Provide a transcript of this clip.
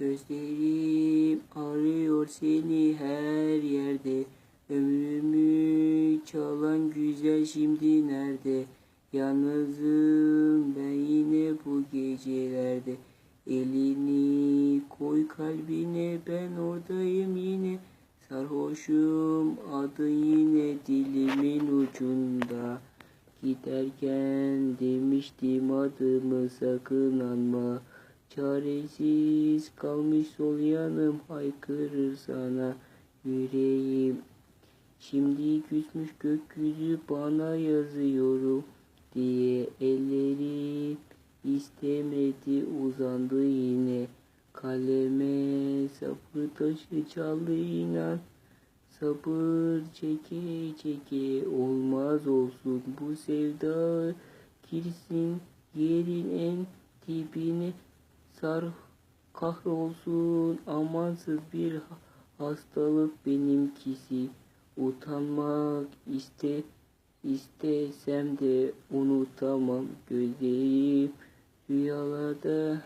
Gözlerim arıyor seni her yerde. Ömrümü çalan güzel şimdi nerede? Yalnızım ben yine bu gecelerde. Elini koy kalbine ben oradayım yine. Sarhoşum adın yine dilimin ucunda. Giderken demiştim adımı sakın anma. Çaresiz kalmış sol yanım haykırır sana yüreğim. Şimdi küsmüş gökyüzü bana yazıyorum diye elleri istemedi uzandı yine. Kaleme sabır taşı çaldı inan. Sabır çeke çeke olmaz olsun bu sevda girsin yerin en dibine sar kahrolsun amansız bir ha- hastalık benimkisi. Utanmak iste istesem de unutamam. Gözlerim rüyalarda